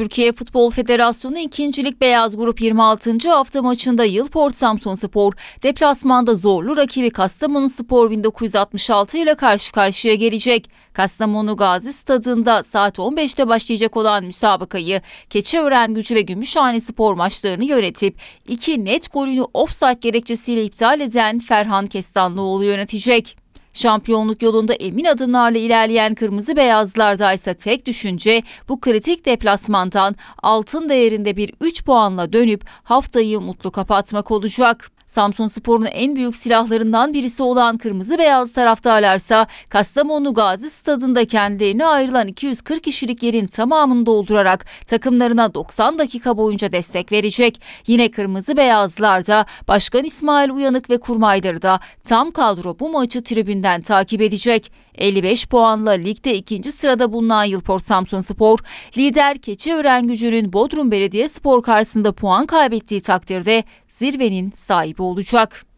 Türkiye Futbol Federasyonu 2. Lig Beyaz Grup 26. hafta maçında Yılport Samsun Spor deplasmanda zorlu rakibi Kastamonu Spor 1966 ile karşı karşıya gelecek. Kastamonu Gazi Stadında saat 15'te başlayacak olan müsabakayı Keçiören Gücü ve Gümüşhane Spor maçlarını yönetip iki net golünü offside gerekçesiyle iptal eden Ferhan Kestanlıoğlu yönetecek. Şampiyonluk yolunda emin adımlarla ilerleyen kırmızı beyazlarda ise tek düşünce bu kritik deplasmandan altın değerinde bir 3 puanla dönüp haftayı mutlu kapatmak olacak. Samsun Spor'un en büyük silahlarından birisi olan kırmızı beyaz taraftarlarsa Kastamonu Gazi Stadında kendilerine ayrılan 240 kişilik yerin tamamını doldurarak takımlarına 90 dakika boyunca destek verecek. Yine kırmızı beyazlar da Başkan İsmail Uyanık ve kurmayları da tam kadro bu maçı tribünden takip edecek. 55 puanla ligde ikinci sırada bulunan Yılport Samsun Spor, lider Keçiören Gücü'nün Bodrum Belediye Spor karşısında puan kaybettiği takdirde zirvenin sahibi olacak.